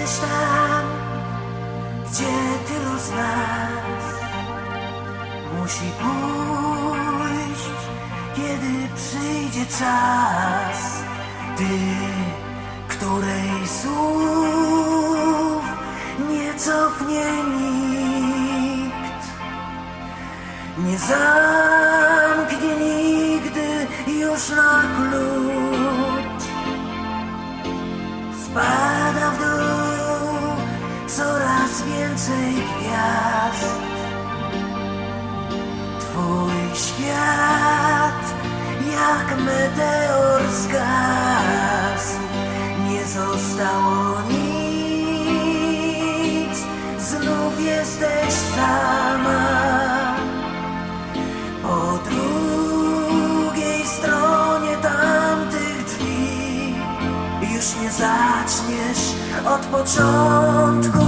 jesteś tam, gdzie tylu z nas musi pójść, kiedy przyjdzie czas. Ty, której słów nie cofnie nikt, nie zamknie nigdy już na klucz. Twój świat jak meteor zgasł. Nie zostało nic, znów jesteś sama. Po drugiej stronie tamtych drzwi już nie zaczniesz od początku.